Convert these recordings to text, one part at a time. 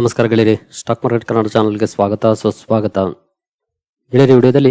ನಮಸ್ಕಾರ ಗೆಳೆಯರಿ. Stock market Kannada ಚಾನಲ್ಗೆ ಸ್ವಾಗತ, ಸುಸ್ವಾಗತ. ಗೆಳೆಯರಿ ವಿಡಿಯೋದಲ್ಲಿ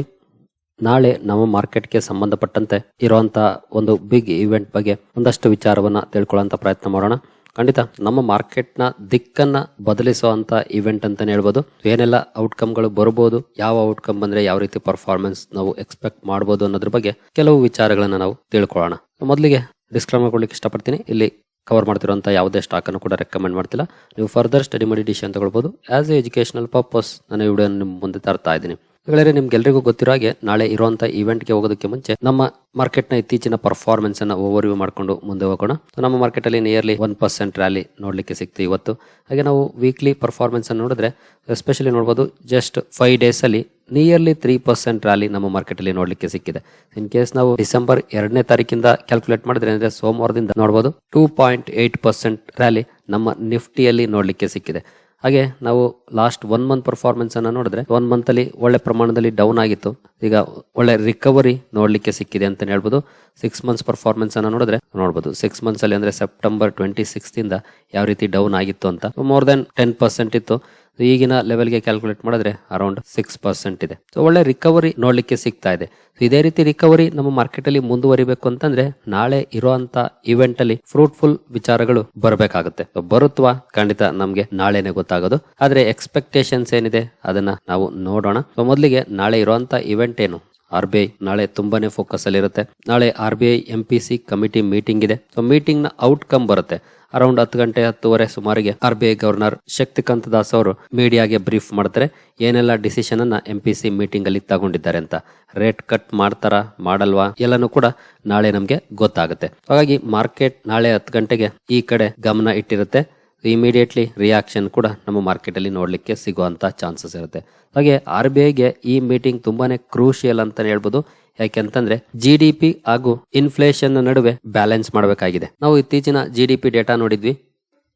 ನಾಳೆ ನಮ್ಮ ಮಾರ್ಕೆಟ್ಗೆ ಸಂಬಂಧಪಟ್ಟಂತೆ ಇರುವಂತಹ ಒಂದು ಬಿಗ್ ಇವೆಂಟ್ ಬಗ್ಗೆ ಒಂದಷ್ಟು ವಿಚಾರವನ್ನ ತಿಳ್ಕೊಳ್ಳೋಂಥ ಪ್ರಯತ್ನ ಮಾಡೋಣ. ಖಂಡಿತ ನಮ್ಮ ಮಾರ್ಕೆಟ್ನ ದಿಕ್ಕನ್ನ ಬದಲಿಸುವಂತ ಇವೆಂಟ್ ಅಂತಾನೆ ಹೇಳ್ಬೋದು. ಏನೆಲ್ಲ ಔಟ್ಕಮ್ಗಳು ಬರಬಹುದು ಯಾವ ಔಟ್ಕಮ್ ಬಂದ್ರೆ ಯಾವ ರೀತಿ ಪರ್ಫಾರ್ಮೆನ್ಸ್ ನಾವು ಎಕ್ಸ್ಪೆಕ್ಟ್ ಮಾಡಬಹುದು ಅನ್ನೋದ್ರ ಬಗ್ಗೆ ಕೆಲವು ವಿಚಾರಗಳನ್ನ ನಾವು ತಿಳ್ಕೊಳ್ಳೋಣ. ಮೊದಲಿಗೆ ಡಿಸ್ಕ್ಲೈಮರ್ ಕೊಡ್ಲಿಕ್ಕೆ ಇಷ್ಟಪಡ್ತೀನಿ. ಇಲ್ಲಿ ಕವರ್ ಮಾಡ್ತಿರೋಂಥ ಯಾವುದೇ ಸ್ಟಾಕನ್ನು ಕೂಡ ರೆಕಮೆಂಡ್ ಮಾಡ್ತಿಲ್ಲ. ನೀವು ಫರ್ದರ್ ಸ್ಟಡಿ ಮಾಡಿ ಡಿಶಿ ತಗೊಳ್ಬಹುದು ಆಸ್ ಎ ಎಜುಕೇಶನಲ್ ಪರ್ಪಸ್ ನಾನು ಈ ವಿಡಿಯೋ ನಿಮ್ಮ ಮುಂದೆ ತರ್ತಾ ಇದ್ದೀನಿ. ಗೆಳೆಯರೆ, ನಿಮ್ಗೆಲ್ರಿಗೂ ಗೊತ್ತಿರೋ ಹಾಗೆ ನಾಳೆ ಇರುವಂತ ಇವೆಂಟ್ಗೆ ಹೋಗೋದಕ್ಕೆ ಮುಂಚೆ ನಮ್ಮ ಮಾರ್ಕೆಟ್ನ ಇತ್ತೀಚಿನ ಪರ್ಫಾರ್ಮೆನ್ಸ್ ಅನ್ನ ಓವರ್ ವ್ಯೂ ಮಾಡ್ಕೊಂಡು ಮುಂದೆ ಹೋಗೋಣ. ನಮ್ಮ ಮಾರ್ಕೆಟ್ ಅಲ್ಲಿ ನಿಯರ್ಲಿ ಒನ್ ಪರ್ಸೆಂಟ್ ರ್ಯಾಲಿ ನೋಡ್ಲಿಕ್ಕೆ ಸಿಕ್ತು ಇವತ್ತು. ಹಾಗೆ ನಾವು ವೀಕ್ಲಿ ಪರ್ಫಾರ್ಮೆನ್ಸ್ ಅನ್ನು ನೋಡಿದ್ರೆ ಎಸ್ಪೆಷಲಿ ನೋಡ್ಬೋದು ಜಸ್ಟ್ ಫೈವ್ ಡೇಸ್ ಅಲ್ಲಿ ನಿಯರ್ಲಿ ತ್ರೀ ಪರ್ಸೆಂಟ್ ರ್ಯಾಲಿ ನಮ್ಮ ಮಾರ್ಕೆಟ್ ಅಲ್ಲಿ ನೋಡ್ಲಿಕ್ಕೆ ಸಿಕ್ಕಿದೆ. ಇನ್ ಕೇಸ್ ನಾವು ಡಿಸೆಂಬರ್ ಎರಡನೇ ತಾರೀಕಿಂದ ಕ್ಯಾಲ್ಕುಲೇಟ್ ಮಾಡಿದ್ರೆ, ಅಂದ್ರೆ ಸೋಮವಾರದಿಂದ ನೋಡಬಹುದು two point eight percent rally ನಮ್ಮ ನಿಫ್ಟಿಯಲ್ಲಿ ನೋಡ್ಲಿಕ್ಕೆ ಸಿಕ್ಕಿದೆ. ಹಾಗೆ ನಾವು ಲಾಸ್ಟ್ ಒನ್ ಮಂತ್ ಪರ್ಫಾರ್ಮೆನ್ಸ್ ಅನ್ನ ನೋಡಿದ್ರೆ ಒನ್ ಮಂತ್ ಅಲ್ಲಿ ಒಳ್ಳೆ ಪ್ರಮಾಣದಲ್ಲಿ ಡೌನ್ ಆಗಿತ್ತು. ಈಗ ಒಳ್ಳೆ ರಿಕವರಿ ನೋಡ್ಲಿಕ್ಕೆ ಸಿಕ್ಕಿದೆ ಅಂತ ಹೇಳ್ಬೋದು. ಸಿಕ್ಸ್ ಮಂತ್ಸ್ ಪರ್ಫಾರ್ಮೆನ್ಸ್ ಅನ್ನ ನೋಡಿದ್ರೆ ನೋಡಬಹುದು ಸಿಕ್ಸ್ ಮಂತ್ಸ್ ಅಲ್ಲಿ ಅಂದ್ರೆ ಸೆಪ್ಟೆಂಬರ್ ಟ್ವೆಂಟಿ ಸಿಕ್ಸ್ ಇಂದ ಯಾವ ರೀತಿ ಡೌನ್ ಆಗಿತ್ತು ಅಂತ. ಮೋರ್ ದೆನ್ ಟೆನ್ ಪರ್ಸೆಂಟ್ ಇತ್ತು. ಈಗಿನ ಲೆವೆಲ್ಗೆ ಕ್ಯಾಲ್ಕುಲೇಟ್ ಮಾಡಿದ್ರೆ ಅರೌಂಡ್ ಸಿಕ್ಸ್ ಪರ್ಸೆಂಟ್ ಇದೆ. ಸೊ ಒಳ್ಳೆ ರಿಕವರಿ ನೋಡಲಿಕ್ಕೆ ಸಿಗ್ತಾ ಇದೆ. ಸೊ ಇದೇ ರೀತಿ ರಿಕವರಿ ನಮ್ಮ ಮಾರ್ಕೆಟ್ ಅಲ್ಲಿ ಮುಂದುವರಿಬೇಕು ಅಂತಂದ್ರೆ ನಾಳೆ ಇರುವಂತ ಇವೆಂಟ್ ಅಲ್ಲಿ ಫ್ರೂಟ್ಫುಲ್ ವಿಚಾರಗಳು ಬರಬೇಕಾಗುತ್ತೆ. ಬರುತ್ವಾ ಖಂಡಿತ ನಮ್ಗೆ ನಾಳೆನೆ ಗೊತ್ತಾಗೋದು. ಆದ್ರೆ ಎಕ್ಸ್ಪೆಕ್ಟೇಷನ್ಸ್ ಏನಿದೆ ಅದನ್ನ ನಾವು ನೋಡೋಣ. ಸೊ ಮೊದಲಿಗೆ ನಾಳೆ ಇರುವಂತ ಇವೆಂಟ್ ಏನು? ಆರ್ ಬಿ ಐ ನಾಳೆ ತುಂಬಾನೇ ಫೋಕಸ್ ಅಲ್ಲಿ ಇರುತ್ತೆ ನಾಳೆ R B I M P C committee meeting ಇದೆ. ಸೊ ಮೀಟಿಂಗ್ನ ಔಟ್ಕಮ್ ಬರುತ್ತೆ. ಅರೌಂಡ್ ಹತ್ತು ಗಂಟೆ, ಹತ್ತುವರೆ ಸುಮಾರಿಗೆ R B I governor Shaktikanta Das ಅವರು ಮೀಡಿಯಾಗೆ ಬ್ರೀಫ್ ಮಾಡ್ತಾರೆ. ಏನೆಲ್ಲ ಡಿಸಿಷನ್ ಅನ್ನ ಎಂ ಪಿ ಸಿ ಮೀಟಿಂಗ್ ಅಲ್ಲಿ ತಗೊಂಡಿದ್ದಾರೆ ಅಂತ. ರೇಟ್ ಕಟ್ ಮಾಡ್ತಾರ, ಮಾಡಲ್ವಾ, ಎಲ್ಲನೂ ಕೂಡ ನಾಳೆ ನಮ್ಗೆ ಗೊತ್ತಾಗುತ್ತೆ. ಹಾಗಾಗಿ ಮಾರ್ಕೆಟ್ ನಾಳೆ ಹತ್ತು ಗಂಟೆಗೆ ಈ ಕಡೆ ಗಮನ ಇಟ್ಟಿರುತ್ತೆ. ಇಮಿಡಿಯೇಟ್ಲಿ ರಿಯಾಕ್ಷನ್ ಕೂಡ ನಮ್ಮ ಮಾರ್ಕೆಟಲ್ಲಿ ನೋಡಲಿಕ್ಕೆ ಸಿಗುವಂಥ ಚಾನ್ಸಸ್ ಇರುತ್ತೆ. ಹಾಗೆ ಆರ್ ಬಿ ಐಗೆ ಈ ಮೀಟಿಂಗ್ ತುಂಬಾನೇ ಕ್ರೂಷಿಯಲ್ ಅಂತಲೇ ಹೇಳ್ಬೋದು. ಯಾಕೆಂತಂದ್ರೆ ಜಿ ಡಿ ಪಿ ಹಾಗೂ ಇನ್ಫ್ಲೇಷನ್ ನಡುವೆ ಬ್ಯಾಲೆನ್ಸ್ ಮಾಡಬೇಕಾಗಿದೆ. ನಾವು ಇತ್ತೀಚಿನ ಜಿ ಡಿ ಪಿ ಡೇಟಾ ನೋಡಿದ್ವಿ.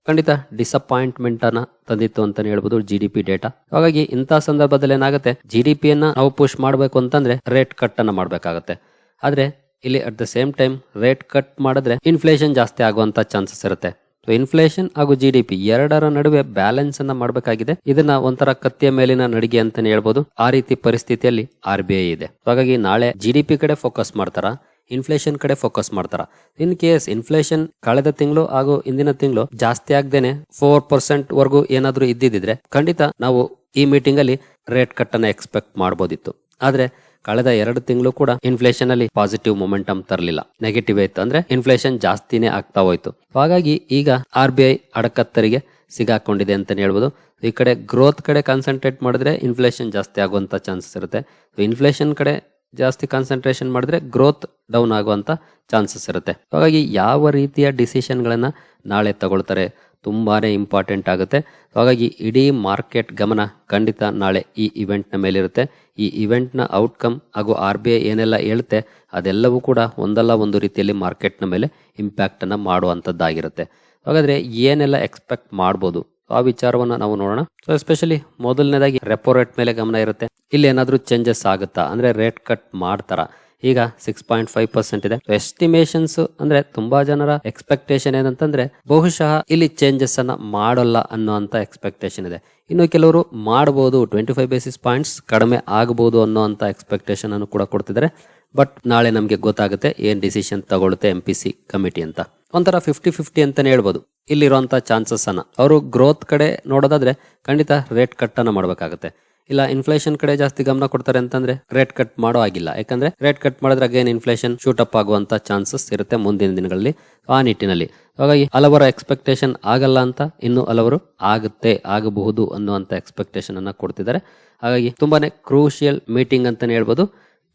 ಖಂಡಿತ ಡಿಸಪಾಯಿಂಟ್ಮೆಂಟ್ ಅನ್ನ ತಂದಿತ್ತು ಅಂತಾನೆ ಹೇಳ್ಬೋದು ಜಿ ಡಿ ಪಿ ಡೇಟಾ ಹಾಗಾಗಿ ಇಂಥ ಸಂದರ್ಭದಲ್ಲಿ ಏನಾಗುತ್ತೆ? ಜಿ ಡಿ ಪಿಯನ್ನ ನಾವು ಪುಷ್ ಮಾಡಬೇಕು ಅಂತಂದ್ರೆ ರೇಟ್ ಕಟ್ ಅನ್ನ ಮಾಡಬೇಕಾಗತ್ತೆ. ಆದ್ರೆ ಇಲ್ಲಿ at the same time rate cut ಮಾಡಿದ್ರೆ ಇನ್ಫ್ಲೇಷನ್ ಜಾಸ್ತಿ ಆಗುವಂತ ಚಾನ್ಸಸ್ ಇರುತ್ತೆ. ಇನ್ಫ್ಲೇಷನ್ ಹಾಗೂ ಜಿ ಡಿ ಪಿ ಎರಡರ ನಡುವೆ ಬ್ಯಾಲೆನ್ಸ್ ಅನ್ನ ಮಾಡಬೇಕಾಗಿದೆ. ಇದನ್ನ ಒಂಥರ ಕತ್ತಿಯ ಮೇಲಿನ ನಡಿಗೆ ಅಂತಾನೆ ಹೇಳ್ಬೋದು. ಆ ರೀತಿ ಪರಿಸ್ಥಿತಿಯಲ್ಲಿ ಆರ್ ಬಿ ಐ ಇದೆ. ಹಾಗಾಗಿ ನಾಳೆ ಜಿ ಡಿ ಪಿ ಕಡೆ ಫೋಕಸ್ ಮಾಡ್ತಾರ? ಇನ್ಫ್ಲೇಷನ್ ಕಡೆ ಫೋಕಸ್ ಮಾಡ್ತಾರ? ಇನ್ ಕೇಸ್ ಇನ್ಫ್ಲೇಷನ್ ಕಳೆದ ತಿಂಗಳು ಹಾಗೂ ಇಂದಿನ ತಿಂಗಳು ಜಾಸ್ತಿ ಆಗದೇನೆ ಫೋರ್ ಪರ್ಸೆಂಟ್ ವರೆಗೂ ಏನಾದ್ರೂ ಇದ್ದಿದ್ರೆ ಖಂಡಿತ ನಾವು ಈ ಮೀಟಿಂಗ್ ಅಲ್ಲಿ ರೇಟ್ ಕಟ್ ಅನ್ನ ಎಕ್ಸ್ಪೆಕ್ಟ್ ಮಾಡಬಹುದಿತ್ತು ಆದ್ರೆ ಕಳೆದ ಎರಡು ತಿಂಗಳು ಕೂಡ ಇನ್ಫ್ಲೇಷನ್ ಅಲ್ಲಿ ಪಾಸಿಟಿವ್ ಮೊಮೆಂಟಮ್ ತರಲಿಲ್ಲ. ನೆಗೆಟಿವ್ ಇತ್ತು ಅಂದ್ರೆ ಇನ್ಫ್ಲೇಷನ್ ಜಾಸ್ತಿನೇ ಆಗ್ತಾ ಹೋಯ್ತು. ಹಾಗಾಗಿ ಈಗ ಆರ್ ಬಿ ಐ ಅಡಕತ್ತರಿಗೆ ಸಿಗಾಕೊಂಡಿದೆ ಅಂತಾನೆ ಹೇಳ್ಬೋದು. ಈ ಕಡೆ ಗ್ರೋತ್ ಕಡೆ ಕಾನ್ಸಂಟ್ರೇಟ್ ಮಾಡಿದ್ರೆ ಇನ್ಫ್ಲೇಷನ್ ಜಾಸ್ತಿ ಆಗುವಂತ ಚಾನ್ಸಸ್ ಇರುತ್ತೆ. ಇನ್ಫ್ಲೇಷನ್ ಕಡೆ ಜಾಸ್ತಿ ಕಾನ್ಸಂಟ್ರೇಷನ್ ಮಾಡಿದ್ರೆ ಗ್ರೋತ್ ಡೌನ್ ಆಗುವಂತ ಚಾನ್ಸಸ್ ಇರುತ್ತೆ. ಹಾಗಾಗಿ ಯಾವ ರೀತಿಯ ಡಿಸಿಷನ್ ಗಳನ್ನ ನಾಳೆ ತಗೊಳ್ತಾರೆ? ತುಂಬಾನೇ ಇಂಪಾರ್ಟೆಂಟ್ ಆಗುತ್ತೆ. ಹಾಗಾಗಿ ಇಡೀ ಮಾರ್ಕೆಟ್ ಗಮನ ಖಂಡಿತ ನಾಳೆ ಈ ಇವೆಂಟ್ನ ಮೇಲಿರುತ್ತೆ. ಈ ಇವೆಂಟ್ನ ಔಟ್ಕಮ್ ಹಾಗೂ ಆರ್ ಬಿ ಐ ಏನೆಲ್ಲ ಹೇಳುತ್ತೆ, ಅದೆಲ್ಲವೂ ಕೂಡ ಒಂದಲ್ಲ ಒಂದು ರೀತಿಯಲ್ಲಿ ಮಾರ್ಕೆಟ್ನ ಮೇಲೆ ಇಂಪ್ಯಾಕ್ಟನ್ನು ಮಾಡುವಂಥದ್ದಾಗಿರುತ್ತೆ ಹಾಗಾದ್ರೆ ಏನೆಲ್ಲ ಎಕ್ಸ್ಪೆಕ್ಟ್ ಮಾಡ್ಬೋದು? ಆ ವಿಚಾರವನ್ನು ನಾವು ನೋಡೋಣ. ಸೊ ಎಸ್ಪೆಷಲಿ ಮೊದಲನೇದಾಗಿ ರೆಪೋ ರೇಟ್ ಮೇಲೆ ಗಮನ ಇರುತ್ತೆ. ಇಲ್ಲಿ ಏನಾದರೂ ಚೇಂಜಸ್ ಆಗುತ್ತಾ? ಅಂದರೆ ರೇಟ್ ಕಟ್ ಮಾಡ್ತಾರ? ಈಗ ಸಿಕ್ಸ್ ಪಾಯಿಂಟ್ ಫೈವ್ ಪರ್ಸೆಂಟ್ ಇದೆ. ಎಸ್ಟಿಮೇಷನ್ಸ್ ಅಂದ್ರೆ ತುಂಬಾ ಜನರ ಎಕ್ಸ್ಪೆಕ್ಟೇಷನ್ ಏನಂತಂದ್ರೆ ಬಹುಶಃ ಇಲ್ಲಿ ಚೇಂಜಸ್ ಅನ್ನ ಮಾಡಲ್ಲ ಅನ್ನೋಂತ ಎಕ್ಸ್ಪೆಕ್ಟೇಷನ್ ಇದೆ. ಇನ್ನು ಕೆಲವರು ಮಾಡಬಹುದು ಟ್ವೆಂಟಿ ಫೈವ್ ಬೇಸಿಸ್ ಪಾಯಿಂಟ್ಸ್ ಕಡಿಮೆ ಆಗಬಹುದು ಅನ್ನೋ ಅಂತ ಎಕ್ಸ್ಪೆಕ್ಟೇಷನ್ ಅನ್ನು ಕೂಡ ಕೊಡ್ತಿದ್ದಾರೆ. ಬಟ್ ನಾಳೆ ನಮಗೆ ಗೊತ್ತಾಗುತ್ತೆ ಏನ್ ಡಿಸಿಷನ್ ತಗೊಳುತ್ತೆ ಎಂ ಪಿ ಸಿ ಕಮಿಟಿ ಅಂತ. ಒಂಥರ ಫಿಫ್ಟಿ ಫಿಫ್ಟಿ ಅಂತಾನೆ ಹೇಳ್ಬೋದು. ಇಲ್ಲಿರುವಂತ ಚಾನ್ಸಸ್ ಅನ್ನ. ಅವರು ಗ್ರೋತ್ ಕಡೆ ನೋಡೋದಾದ್ರೆ ಖಂಡಿತ ರೇಟ್ ಕಟ್ ಅನ್ನ ಮಾಡಬೇಕಾಗುತ್ತೆ. ಇಲ್ಲ ಇನ್ಫ್ಲೇಷನ್ ಕಡೆ ಜಾಸ್ತಿ ಗಮನ ಕೊಡ್ತಾರೆ ಅಂತಂದ್ರೆ ರೇಟ್ ಕಟ್ ಮಾಡೋ ಆಗಿಲ್ಲ ಯಾಕಂದ್ರೆ ರೇಟ್ ಕಟ್ ಮಾಡಿದ್ರೆ ಅಗೇನ್ ಇನ್ಫ್ಲೇಷನ್ ಶೂಟ್ ಅಪ್ ಆಗುವಂತ ಚಾನ್ಸಸ್ ಇರುತ್ತೆ ಮುಂದಿನ ದಿನಗಳಲ್ಲಿ ಆ ನಿಟ್ಟಿನಲ್ಲಿ. ಹಾಗಾಗಿ ಹಲವರ ಎಕ್ಸ್ಪೆಕ್ಟೇಷನ್ ಆಗಲ್ಲ ಅಂತ ಇನ್ನು ಹಲವರು ಆಗುತ್ತೆ, ಆಗಬಹುದು ಅನ್ನುವಂತ ಎಕ್ಸ್ಪೆಕ್ಟೇಷನ್ ಅನ್ನ ಕೊಡ್ತಿದ್ದಾರೆ. ಹಾಗಾಗಿ ತುಂಬಾನೇ ಕ್ರೂಷಿಯಲ್ ಮೀಟಿಂಗ್ ಅಂತಾನೆ ಹೇಳ್ಬೋದು.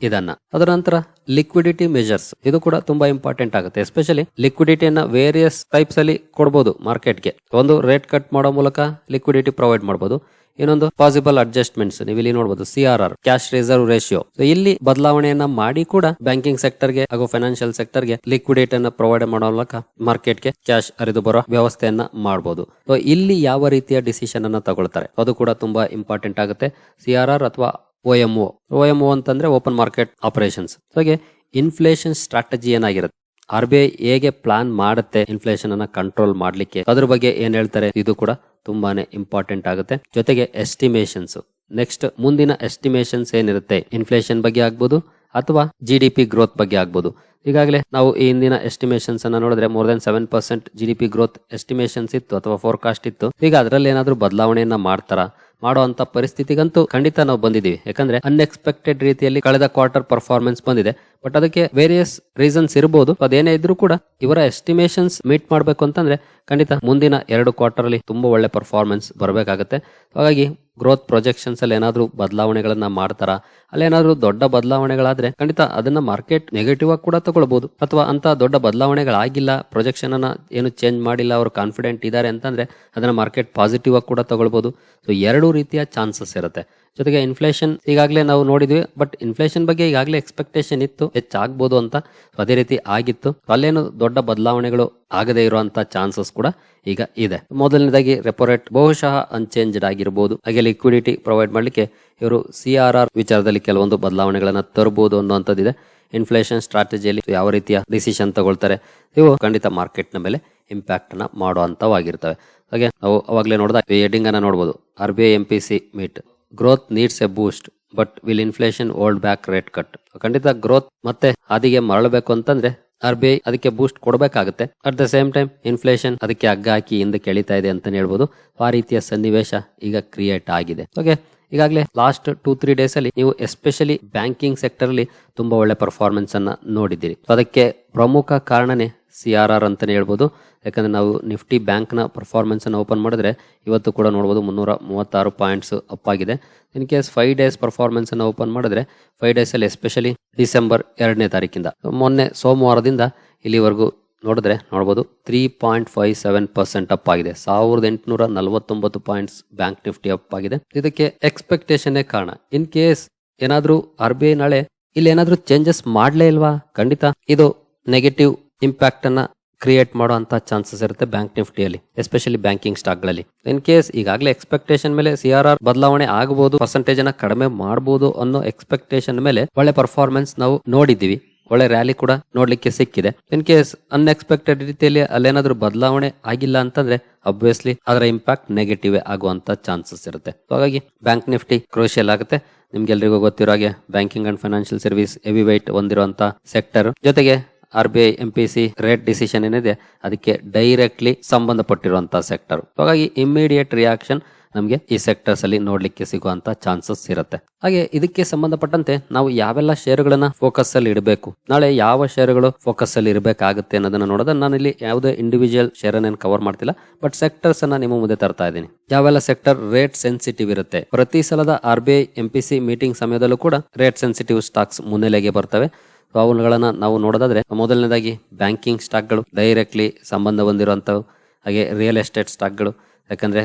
ಇದನ್ನ. ಅದರ ನಂತರ ಲಿಕ್ವಿಡಿಟಿ ಮೆಜರ್ಸ್ ಇದು ಕೂಡ ತುಂಬಾ ಇಂಪಾರ್ಟೆಂಟ್ ಆಗುತ್ತೆ. ಎಸ್ಪೆಷಲಿ ಲಿಕ್ವಿಡಿಟಿಯನ್ನ ವೇರಿಯಸ್ ಟೈಪ್ಸ್ ಅಲ್ಲಿ ಕೊಡಬಹುದು ಮಾರ್ಕೆಟ್ಗೆ ಒಂದು ರೇಟ್ ಕಟ್ ಮಾಡೋ ಮೂಲಕ ಲಿಕ್ವಿಡಿಟಿ ಪ್ರೊವೈಡ್ ಮಾಡಬಹುದು ಇನ್ನೊಂದು ಪಾಸಿಬಲ್ ಅಡ್ಜಸ್ಟ್ಮೆಂಟ್ಸ್ ನೀವು ಇಲ್ಲಿ ನೋಡಬಹುದು C R R cash reserve ratio ಇಲ್ಲಿ ಬದಲಾವಣೆಯನ್ನ ಮಾಡಿ ಕೂಡ ಬ್ಯಾಂಕಿಂಗ್ ಸೆಕ್ಟರ್ಗೆ ಹಾಗೂ ಫೈನಾನ್ಷಿಯಲ್ ಸೆಕ್ಟರ್ಗೆ ಲಿಕ್ವಿಡಿಟಿ ಅನ್ನ ಪ್ರೊವೈಡ್ ಮಾಡೋ ಮೂಲಕ ಮಾರ್ಕೆಟ್ಗೆ ಕ್ಯಾಶ್ ಹರಿದು ಬರೋ ವ್ಯವಸ್ಥೆಯನ್ನ ಮಾಡಬಹುದು ಸೊ ಇಲ್ಲಿ ಯಾವ ರೀತಿಯ ಡಿಸಿಷನ್ ಅನ್ನ ತಗೊಳ್ತಾರೆ? ಅದು ಕೂಡ ತುಂಬಾ ಇಂಪಾರ್ಟೆಂಟ್ ಆಗುತ್ತೆ. ಸಿ ಆರ್ ಆರ್ ಅಥವಾ ಒ ಎಂ ಒ. ಒ ಎಂ ಒ ಅಂತಂದ್ರೆ ಓಪನ್ ಮಾರ್ಕೆಟ್ ಆಪರೇಷನ್ಸ್ ಹಾಗೆ ಇನ್ಫ್ಲೇಷನ್ ಸ್ಟ್ರಾಟಜಿ ಏನಾಗಿರುತ್ತೆ? ಆರ್ ಬಿ ಐ ಹೇಗೆ ಪ್ಲಾನ್ ಮಾಡುತ್ತೆ? ಇನ್ಫ್ಲೇಷನ್ ಅನ್ನ ಕಂಟ್ರೋಲ್ ಮಾಡ್ಲಿಕ್ಕೆ. ಅದ್ರ ಬಗ್ಗೆ ಏನ್ ಹೇಳ್ತಾರೆ? ಇದು ಕೂಡ ತುಂಬಾನೇ ಇಂಪಾರ್ಟೆಂಟ್ ಆಗುತ್ತೆ. ಜೊತೆಗೆ ಎಸ್ಟಿಮೇಷನ್ಸ್ ನೆಕ್ಸ್ಟ್ ಮುಂದಿನ ಎಸ್ಟಿಮೇಷನ್ಸ್ ಏನಿರುತ್ತೆ? ಇನ್ಫ್ಲೇಷನ್ ಬಗ್ಗೆ ಆಗ್ಬೋದು ಅಥವಾ ಜಿ ಡಿ ಪಿ ಗ್ರೋತ್ ಬಗ್ಗೆ ಆಗ್ಬೋದು. ಈಗಾಗಲೇ ನಾವು ಈ ಹಿಂದಿನ ಎಸ್ಟಿಮೇಷನ್ಸ್ ಅನ್ನ ನೋಡಿದ್ರೆ more than seven percent G D P growth estimations ಇತ್ತು ಅಥವಾ ಫೋರ್ಕಾಸ್ಟ್ ಇತ್ತು. ಈಗ ಅದರಲ್ಲಿ ಏನಾದ್ರೂ ಬದಲಾವಣೆಯನ್ನ ಮಾಡ್ತಾರಾ? ಮಾಡುವಂತ ಪರಿಸ್ಥಿತಿಗಂತೂ ಖಂಡಿತ ನಾವು ಬಂದಿದ್ದೀವಿ. ಯಾಕಂದ್ರೆ ಅನ್ಎಕ್ಸ್ಪೆಕ್ಟೆಡ್ ರೀತಿಯಲ್ಲಿ ಕಳೆದ ಕ್ವಾರ್ಟರ್ ಪರ್ಫಾರ್ಮೆನ್ಸ್ ಬಂದಿದೆ. ಬಟ್ ಅದಕ್ಕೆ ವೇರಿಯಸ್ ರೀಸನ್ಸ್ ಇರಬಹುದು ಅದೇನೇ ಇದ್ರೂ ಕೂಡ ಇವರ ಎಸ್ಟಿಮೇಷನ್ಸ್ ಮೀಟ್ ಮಾಡಬೇಕು ಅಂತಂದ್ರೆ ಖಂಡಿತ ಮುಂದಿನ ಎರಡು ಕ್ವಾರ್ಟರ್ ಅಲ್ಲಿ ತುಂಬಾ ಒಳ್ಳೆ ಪರ್ಫಾರ್ಮೆನ್ಸ್ ಬರಬೇಕಾಗುತ್ತೆ. ಹಾಗಾಗಿ ಗ್ರೋತ್ ಪ್ರೊಜೆಕ್ಷನ್ಸ್ ಅಲ್ಲಿ ಏನಾದ್ರೂ ಬದಲಾವಣೆಗಳನ್ನ ಮಾಡ್ತಾರಾ? ಅಲ್ಲೇನಾದ್ರೂ ದೊಡ್ಡ ಬದಲಾವಣೆಗಳಾದ್ರೆ ಖಂಡಿತ ಅದನ್ನ ಮಾರ್ಕೆಟ್ ನೆಗೆಟಿವ್ ಆಗಿ ಕೂಡ ತಗೊಳ್ಬಹುದು ಅಥವಾ ಅಂತ ದೊಡ್ಡ ಬದಲಾವಣೆಗಳಾಗಿಲ್ಲ ಪ್ರೊಜೆಕ್ಷನ್ ಅನ್ನ ಏನು ಚೇಂಜ್ ಮಾಡಿಲ್ಲ, ಅವರು ಕಾನ್ಫಿಡೆಂಟ್ ಇದ್ದಾರೆ ಅಂತಂದ್ರೆ ಅದನ್ನ ಮಾರ್ಕೆಟ್ ಪಾಸಿಟಿವ್ ಆಗಿ ಕೂಡ ತಗೊಳ್ಬಹುದು ಸೊ ಎರಡು ರೀತಿಯ ಚಾನ್ಸಸ್ ಇರುತ್ತೆ. ಜೊತೆಗೆ ಇನ್ಫ್ಲೇಷನ್ ಈಗಾಗಲೇ ನಾವು ನೋಡಿದ್ವಿ ಬಟ್ ಇನ್ಫ್ಲೇಷನ್ ಬಗ್ಗೆ ಈಗಾಗಲೇ ಎಕ್ಸ್ಪೆಕ್ಟೇಷನ್ ಇತ್ತು, ಹೆಚ್ಚಾಗ್ಬೋದು ಅಂತ. ಅದೇ ರೀತಿ ಆಗಿತ್ತು. ಅಲ್ಲೇನು ದೊಡ್ಡ ಬದಲಾವಣೆಗಳು ಆಗದೇ ಇರುವಂತ ಚಾನ್ಸಸ್ ಕೂಡ ಈಗ ಇದೆ. ಮೊದಲನೇದಾಗಿ ರೆಪೋ ರೇಟ್ ಬಹುಶಃ ಅನ್ಚೇಂಜ್ಡ್ ಆಗಿರಬಹುದು ಹಾಗೆ ಲಿಕ್ವಿಡಿಟಿ ಪ್ರೊವೈಡ್ ಮಾಡಲಿಕ್ಕೆ ಇವರು ಸಿ ಆರ್ ಆರ್ ವಿಚಾರದಲ್ಲಿ ಕೆಲವೊಂದು ಬದಲಾವಣೆಗಳನ್ನು ತರಬಹುದು ಅನ್ನುವಂಥದ್ದಿದೆ. ಇನ್ಫ್ಲೇಷನ್ ಸ್ಟ್ರಾಟಜಿಯಲ್ಲಿ ಯಾವ ರೀತಿಯ ಡಿಸಿಷನ್ ತಗೊಳ್ತಾರೆ, ಇವು ಖಂಡಿತ ಮಾರ್ಕೆಟ್ನ ಮೇಲೆ ಇಂಪ್ಯಾಕ್ಟ್ನ ಮಾಡುವಂತವಾಗಿರ್ತವೆ. ಹಾಗೆ ನಾವು ಅವಾಗಲೇ ನೋಡಿದ ಹೆಡಿಂಗ್ ಅನ್ನ ನೋಡಬಹುದು R B I M P C meet growth needs a boost but will inflation hold back rate cut ಖಂಡಿತ ಗ್ರೋತ್ ಮತ್ತೆ ಹಾದಿಗೆ ಮರಳಬೇಕು ಅಂತಂದ್ರೆ ಆರ್ ಬಿ ಐ ಅದಕ್ಕೆ ಬೂಸ್ಟ್ ಕೊಡಬೇಕಾಗುತ್ತೆ. At the same time inflation ಅದಕ್ಕೆ ಹಗ್ಗ ಹಾಕಿ ಹಿಂದಕ್ಕೆ ಎಳಿತಾ ಇದೆ ಅಂತ ಹೇಳ್ಬೋದು. ಆ ರೀತಿಯ ಸನ್ನಿವೇಶ ಈಗ ಕ್ರಿಯೇಟ್ ಆಗಿದೆ. ಓಕೆ ಈಗಾಗಲೇ ಲಾಸ್ಟ್ ಟೂ ತ್ರೀ ಡೇಸ್ ಅಲ್ಲಿ ನೀವು ಎಸ್ಪೆಷಲಿ ಬ್ಯಾಂಕಿಂಗ್ ಸೆಕ್ಟರ್ ಅಲ್ಲಿ ತುಂಬಾ ಒಳ್ಳೆ ಪರ್ಫಾರ್ಮೆನ್ಸ್ ಅನ್ನ ನೋಡಿದ್ದೀರಿ. ಅದಕ್ಕೆ ಪ್ರಮುಖ ಕಾರಣನೇ ಸಿ ಆರ್ ಆರ್ ಅಂತಾನೆ ಹೇಳ್ಬೋದು. ಯಾಕಂದ್ರೆ ನಾವು ನಿಫ್ಟಿ ಬ್ಯಾಂಕ್ನ ಪರ್ಫಾರ್ಮೆನ್ಸ್ ಅನ್ನು ಓಪನ್ ಮಾಡಿದ್ರೆ ಇವತ್ತು ಕೂಡ ನೋಡಬಹುದು ಮುನ್ನೂರ ಮೂವತ್ತಾರು ಪಾಯಿಂಟ್ಸ್ ಅಪ್ ಆಗಿದೆ. In case five days performance ಅನ್ನು ಓಪನ್ ಮಾಡಿದ್ರೆ ಫೈವ್ ಡೇಸ್ ಅಲ್ಲಿ ಎಸ್ಪೆಷಲಿ ಡಿಸೆಂಬರ್ ಎರಡನೇ ತಾರೀಕಿಂದ. ಮೊನ್ನೆ ಸೋಮವಾರದಿಂದ ಇಲ್ಲಿವರೆಗೂ ನೋಡಿದ್ರೆ ನೋಡಬಹುದು three point five seven percent up ಆಗಿದೆ. ಸಾವಿರದ ಎಂಟುನೂರ ನಲವತ್ತೊಂಬತ್ತು ಪಾಯಿಂಟ್ಸ್ ಬ್ಯಾಂಕ್ ನಿಫ್ಟಿ ಅಪ್ ಆಗಿದೆ. ಇದಕ್ಕೆ ಎಕ್ಸ್ಪೆಕ್ಟೇಷನ್ ಕಾರಣ. ಇನ್ ಕೇಸ್ ಏನಾದರೂ ಆರ್ ಬಿ ಐ ನಾಳೆ ಇಲ್ಲಿ ಏನಾದ್ರು ಚೇಂಜಸ್ ಮಾಡ್ಲೇ ಇಲ್ವಾ? ಖಂಡಿತ ಇದು ನೆಗೆಟಿವ್ ಇಂಪ್ಯಾಕ್ಟ್ ಅನ್ನ ಕ್ರಿಯೇಟ್ ಮಾಡುವಂತ ಚಾನ್ಸಸ್ ಇರುತ್ತೆ ಬ್ಯಾಂಕ್ ನಿಫ್ಟಿಯಲ್ಲಿ ಎಸ್ಪೆಷಲಿ ಬ್ಯಾಂಕಿಂಗ್ ಸ್ಟಾಕ್ಗಳಲ್ಲಿ. ಇನ್ ಕೇಸ್ ಈಗಾಗಲೇ ಎಕ್ಸ್ಪೆಕ್ಟೇಷನ್ ಮೇಲೆ ಸಿ ಆರ್ ಆರ್ ಬದಲಾವಣೆ ಆಗಬಹುದು ಪರ್ಸೆಂಟೇಜ್ ಅನ್ನ ಕಡಿಮೆ ಮಾಡಬಹುದು ಅನ್ನೋ ಎಕ್ಸ್ಪೆಕ್ಟೇಷನ್ ಮೇಲೆ ಒಳ್ಳೆ ಪರ್ಫಾರ್ಮೆನ್ಸ್ ನಾವು ನೋಡಿದ್ದೀವಿ. ಒಳ್ಳೆ ರ್ಯಾಲಿ ಕೂಡ ನೋಡ್ಲಿಕ್ಕೆ ಸಿಕ್ಕಿದೆ. ಇನ್ ಕೇಸ್ ಅನ್ಎಕ್ಸ್ಪೆಕ್ಟೆಡ್ ರೀತಿಯಲ್ಲಿ ಅಲ್ಲೇನಾದ್ರೂ ಬದಲಾವಣೆ ಆಗಿಲ್ಲ ಅಂತಂದ್ರೆ ಅಬ್ವಿಯಸ್ಲಿ ಅದರ ಇಂಪ್ಯಾಕ್ಟ್ ನೆಗೆಟಿವ್ ಆಗುವಂತ ಚಾನ್ಸಸ್ ಇರುತ್ತೆ. ಹಾಗಾಗಿ ಬ್ಯಾಂಕ್ ನಿಫ್ಟಿ ಕ್ರೋಶಿಯಲ್ ಆಗುತ್ತೆ. ನಿಮ್ಗೆಲ್ರಿಗೂ ಗೊತ್ತಿರೋ ಹಾಗೆ banking and financial service heavy weight ಹೊಂದಿರುವಂತ sector ಜೊತೆಗೆ R B I M P C rate decision ಏನಿದೆ, ಅದಕ್ಕೆ ಡೈರೆಕ್ಟ್ಲಿ ಸಂಬಂಧಪಟ್ಟಿರುವಂತಹ ಸೆಕ್ಟರ್ ಹಾಗಾಗಿ ಇಮ್ಮಿಡಿಯೇಟ್ ರಿಯಾಕ್ಷನ್ ನಮಗೆ ಈ ಸೆಕ್ಟರ್ಸ್ ಅಲ್ಲಿ ನೋಡ್ಲಿಕ್ಕೆ ಸಿಗುವಂತ ಚಾನ್ಸಸ್ ಇರುತ್ತೆ. ಹಾಗೆ ಇದಕ್ಕೆ ಸಂಬಂಧಪಟ್ಟಂತೆ ನಾವು ಯಾವೆಲ್ಲ ಶೇರ್ಗಳನ್ನ ಫೋಕಸ್ ಅಲ್ಲಿ ಇಡಬೇಕು, ನಾಳೆ ಯಾವ ಷೇರುಗಳು ಫೋಕಸ್ ಅಲ್ಲಿ ಇರಬೇಕಾಗುತ್ತೆ ಅನ್ನೋದನ್ನ ನೋಡೋದ ನಾನು ಇಲ್ಲಿ ಯಾವುದೇ ಇಂಡಿವಿಜುವಲ್ ಶೇರ್ ಅನ್ನೇನು ಕವರ್ ಮಾಡ್ತಿಲ್ಲ ಬಟ್ ಸೆಕ್ಟರ್ಸ್ ಅನ್ನ ನಿಮ್ಮ ಮುಂದೆ ತರ್ತಾ ಇದ್ದೀನಿ. ಯಾವೆಲ್ಲ ಸೆಕ್ಟರ್ ರೇಟ್ ಸೆನ್ಸಿಟಿವ್ ಇರುತ್ತೆ, ಪ್ರತಿ ಸಲದ R B I M P C meeting ಸಮಯದಲ್ಲೂ ಕೂಡ ರೇಟ್ ಸೆನ್ಸಿಟಿವ್ ಸ್ಟಾಕ್ಸ್ ಮುನ್ನೆಲೆಗೆ ಬರ್ತವೆ. ಅವುಗಳನ್ನ ನಾವು ನೋಡೋದಾದ್ರೆ, ಮೊದಲನೇದಾಗಿ ಬ್ಯಾಂಕಿಂಗ್ ಸ್ಟಾಕ್ಗಳು ಡೈರೆಕ್ಟ್ಲಿ ಸಂಬಂಧ ಹೊಂದಿರುವಂತವು, ಹಾಗೆ ರಿಯಲ್ ಎಸ್ಟೇಟ್ ಸ್ಟಾಕ್ಗಳು ಯಾಕಂದ್ರೆ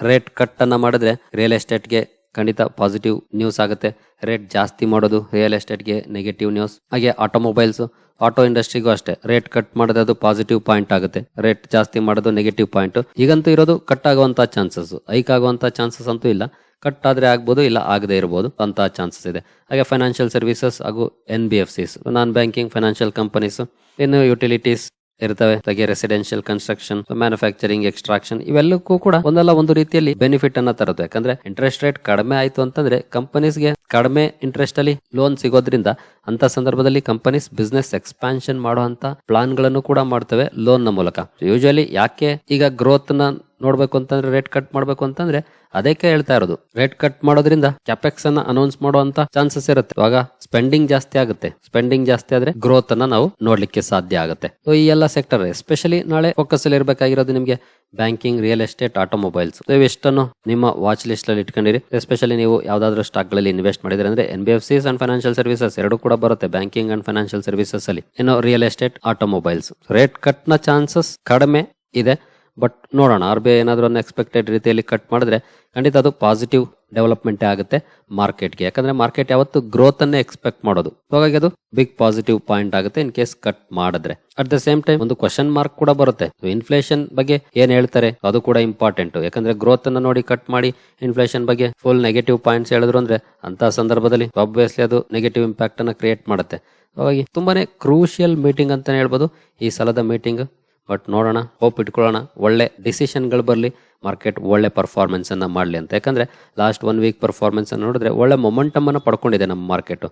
ರೇಟ್ ಕಟ್ ಅನ್ನ ಮಾಡಿದ್ರೆ ರಿಯಲ್ ಎಸ್ಟೇಟ್ಗೆ ಖಂಡಿತ ಪಾಸಿಟಿವ್ ನ್ಯೂಸ್ ಆಗುತ್ತೆ. ರೇಟ್ ಜಾಸ್ತಿ ಮಾಡೋದು ರಿಯಲ್ ಎಸ್ಟೇಟ್ಗೆ ನೆಗೆಟಿವ್ ನ್ಯೂಸ್ ಹಾಗೆ ಆಟೋಮೊಬೈಲ್ಸ್ ಆಟೋ ಇಂಡಸ್ಟ್ರಿಗೂ ಅಷ್ಟೇ, ರೇಟ್ ಕಟ್ ಮಾಡೋದು ಅದು ಪಾಸಿಟಿವ್ ಪಾಯಿಂಟ್ ಆಗುತ್ತೆ. ರೇಟ್ ಜಾಸ್ತಿ ಮಾಡೋದು ನೆಗೆಟಿವ್ ಪಾಯಿಂಟ್ ಈಗಂತೂ ಇರೋದು ಕಟ್ ಆಗುವಂತ ಚಾನ್ಸಸ್ ಐಕ್ ಆಗುವಂತ ಚಾನ್ಸಸ್ ಅಂತೂ ಇಲ್ಲ. ಕಟ್ ಆದ್ರೆ ಆಗ್ಬೋದು, ಇಲ್ಲ ಆಗದೆ ಇರಬಹುದು ಅಂತ ಚಾನ್ಸಸ್ ಇದೆ. ಹಾಗೆ ಫೈನಾನ್ಷಿಯಲ್ ಸರ್ವಿಸಸ್ ಹಾಗೂ N B F Cs non banking financial companies ಇನ್ನು ಯುಟಿಲಿಟೀಸ್ ಇರ್ತವೆ. ಹಾಗೆ ರೆಸಿಡೆನ್ಷಿಯಲ್ ಕನ್ಸ್ಟ್ರಕ್ಷನ್ ಮ್ಯಾನುಫ್ಯಾಕ್ಚರಿಂಗ್ ಎಕ್ಸ್ಟ್ರಾಕ್ಷನ್ ಇವೆಲ್ಲಕ್ಕೂ ಕೂಡ ಒಂದಲ್ಲ ಒಂದು ರೀತಿಯಲ್ಲಿ ಬೆನಿಫಿಟ್ ಅನ್ನ ತರುತ್ತೆ ಯಾಕಂದ್ರೆ ಇಂಟ್ರೆಸ್ಟ್ ರೇಟ್ ಕಡಿಮೆ ಆಯ್ತು ಅಂತಂದ್ರೆ ಕಂಪನೀಸ್ಗೆ ಕಡಿಮೆ ಇಂಟ್ರೆಸ್ಟ್ ಅಲ್ಲಿ ಲೋನ್ ಸಿಗೋದ್ರಿಂದ ಅಂತ ಸಂದರ್ಭದಲ್ಲಿ ಕಂಪನೀಸ್ ಬಿಸ್ನೆಸ್ ಎಕ್ಸ್ಪಾನ್ಷನ್ ಮಾಡುವಂತ ಪ್ಲಾನ್ಗಳನ್ನು ಕೂಡ ಮಾಡ್ತವೆ ಲೋನ್ನ ಮೂಲಕ. ಯೂಶಲಿ ಯಾಕೆ ಈಗ ಗ್ರೋತ್ನ ನೋಡ್ಬೇಕು ಅಂತಂದ್ರೆ ರೇಟ್ ಕಟ್ ಮಾಡ್ಬೇಕು ಅಂತಂದ್ರೆ ಅದಕ್ಕೆ ಹೇಳ್ತಾ ಇರೋದು. ರೇಟ್ ಕಟ್ ಮಾಡೋದ್ರಿಂದ ಕ್ಯಾಪೆಕ್ಸ್ ಅನ್ನ ಅನೌನ್ಸ್ ಮಾಡುವಂತ ಚಾನ್ಸಸ್ ಇರುತ್ತೆ. ಇವಾಗ ಸ್ಪೆಂಡಿಂಗ್ ಜಾಸ್ತಿ ಆಗುತ್ತೆ. ಸ್ಪೆಂಡಿಂಗ್ ಜಾಸ್ತಿ ಆದ್ರೆ ಗ್ರೋತ್ ಅನ್ನ ನಾವು ನೋಡ್ಲಿಕ್ಕೆ ಸಾಧ್ಯ ಆಗುತ್ತೆ. ಸೊ ಈ ಎಲ್ಲ ಸೆಕ್ಟರ್ ಎಸ್ಪೆಷಲಿ ನಾಳೆ ಫೋಕಸ್ ಅಲ್ಲಿ ಇರಬೇಕಾಗಿರೋದು ನಿಮಗೆ ಬ್ಯಾಂಕಿಂಗ್ ರಿಯಲ್ ಎಸ್ಟೇಟ್ ಆಟೋಮೊಬೈಲ್ಸ್ ಇವೆಷ್ಟನ್ನು ನಿಮ್ಮ ವಾಚ್ ಲಿಸ್ಟ್ ಅಲ್ಲಿ ಇಟ್ಕೊಂಡಿರಿ. ಎಸ್ಪೆಷಲಿ ನೀವು ಯಾವ್ದಾದ್ರು ಸ್ಟಾಕ್ಗಳಲ್ಲಿ ಇನ್ವೆಸ್ಟ್ ಮಾಡಿದ್ರೆ ಅಂದ್ರೆ N B F Cs and financial services ಎರಡು ಕೂಡ ಬರುತ್ತೆ. ಬ್ಯಾಂಕಿಂಗ್ ಅಂಡ್ ಫೈನಾನ್ಷಿಯಲ್ ಸರ್ವಿಸಸ್ ಅಲ್ಲಿ. ಇನ್ನು ರಿಯಲ್ ಎಸ್ಟೇಟ್ ಆಟೋಮೊಬೈಲ್ಸ್ ರೇಟ್ ಕಟ್ನ ಚಾನ್ಸಸ್ ಕಡಿಮೆ ಇದೆ. ಬಟ್ ನೋಡೋಣ. ಆರ್ ಬಿ ಐ ಏನಾದರೂ ಒಂದು ಎಕ್ಸ್ಪೆಕ್ಟೆಡ್ ರೀತಿಯಲ್ಲಿ ಕಟ್ ಮಾಡಿದ್ರೆ ಖಂಡಿತ ಅದು ಪಾಸಿಟಿವ್ ಡೆವಲಪ್ಮೆಂಟ್ ಆಗುತ್ತೆ ಮಾರ್ಕೆಟ್ಗೆ ಯಾಕಂದ್ರೆ ಮಾರ್ಕೆಟ್ ಯಾವತ್ತು ಗ್ರೋತ್ ಅನ್ನೇ ಎಕ್ಸ್ಪೆಕ್ಟ್ ಮಾಡೋದು. ಹಾಗಾಗಿ ಅದು ಬಿಗ್ ಪಾಸಿಟಿವ್ ಪಾಯಿಂಟ್ ಆಗುತ್ತೆ ಇನ್ ಕೇಸ್ ಕಟ್ ಮಾಡಿದ್ರೆ. ಅಟ್ ದ ಸೇಮ್ ಟೈಮ್ ಒಂದು ಕ್ವಶನ್ ಮಾರ್ಕ್ ಕೂಡ ಬರುತ್ತೆ. ಇನ್ಫ್ಲೇಷನ್ ಬಗ್ಗೆ ಏನ್ ಹೇಳ್ತಾರೆ? ಅದು ಕೂಡ ಇಂಪಾರ್ಟೆಂಟ್ ಯಾಕಂದ್ರೆ ಗ್ರೋತ್ ಅನ್ನ ನೋಡಿ ಕಟ್ ಮಾಡಿ ಇನ್ಫ್ಲೇಷನ್ ಬಗ್ಗೆ ಫುಲ್ ನೆಗೆಟಿವ್ ಪಾಯಿಂಟ್ಸ್ ಹೇಳಿದ್ರು ಅಂದ್ರೆ ಅಂತ ಸಂದರ್ಭದಲ್ಲಿ ಆಬ್ವಿಯಸ್ಲಿ ಅದು ನೆಗೆಟಿವ್ ಇಂಪ್ಯಾಕ್ಟ್ ಅನ್ನ ಕ್ರಿಯೇಟ್ ಮಾಡುತ್ತೆ. ಹಾಗಾಗಿ ತುಂಬಾನೇ ಕ್ರೂಷಿಯಲ್ ಮೀಟಿಂಗ್ ಅಂತಾನೆ ಹೇಳ್ಬೋದು. ಈ ಸಲದ ಮೀಟಿಂಗ್ ಬಟ್ ನೋಡೋಣ ಹೋಪ್ ಇಟ್ಕೊಳ್ಳೋಣ. ಒಳ್ಳೆ ಡಿಸಿಷನ್ಗಳು ಬರಲಿ ಮಾರ್ಕೆಟ್ ಒಳ್ಳೆ ಪರ್ಫಾರ್ಮೆನ್ಸನ್ನು ಮಾಡಲಿ ಅಂತ. ಯಾಕಂದ್ರೆ ಲಾಸ್ಟ್ ಒನ್ ವೀಕ್ ಪರ್ಫಾರ್ಮೆನ್ಸನ್ನು ನೋಡಿದ್ರೆ ಒಳ್ಳೆ ಮೊಮೆಂಟಮ್ ಅನ್ನು ಪಡ್ಕೊಂಡಿದೆ ನಮ್ಮ ಮಾರ್ಕೆಟ್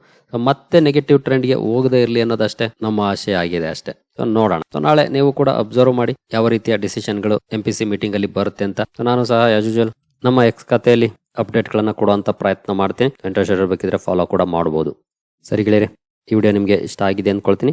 ಮತ್ತೆ ನೆಗೆಟಿವ್ ಟ್ರೆಂಡ್ಗೆ ಹೋಗದೇ ಇರಲಿ ಅನ್ನೋದಷ್ಟೇ ನಮ್ಮ ಆಶೆ ಆಗಿದೆ ಅಷ್ಟೇ. ಸೊ ನೋಡೋಣ. ಸೊ ನಾಳೆ ನೀವು ಕೂಡ ಅಬ್ಸರ್ವ್ ಮಾಡಿ ಯಾವ ರೀತಿಯ ಡಿಸಿಷನ್ಗಳು ಎಂ ಪಿ ಸಿ ಮೀಟಿಂಗ್ ಅಲ್ಲಿ ಬರುತ್ತೆ ಅಂತ. ನಾನು ಸಹ ಆಸ್ ನಮ್ಮ ಎಕ್ಸ್ ಖಾತೆಯಲ್ಲಿ ಅಪ್ಡೇಟ್ಗಳನ್ನು ಕೊಡುವಂಥ ಪ್ರಯತ್ನ ಮಾಡ್ತೀನಿ. ಇಂಟ್ರೆಸ್ಟ್ ಇರಬೇಕಿದ್ರೆ ಫಾಲೋ ಕೂಡ ಮಾಡಬಹುದು ಸರಿ ಗೆಳೆಯರೆ, ಈ ವಿಡಿಯೋ ನಿಮಗೆ ಇಷ್ಟ ಆಗಿದೆ ಅಂದ್ಕೊಳ್ತೀನಿ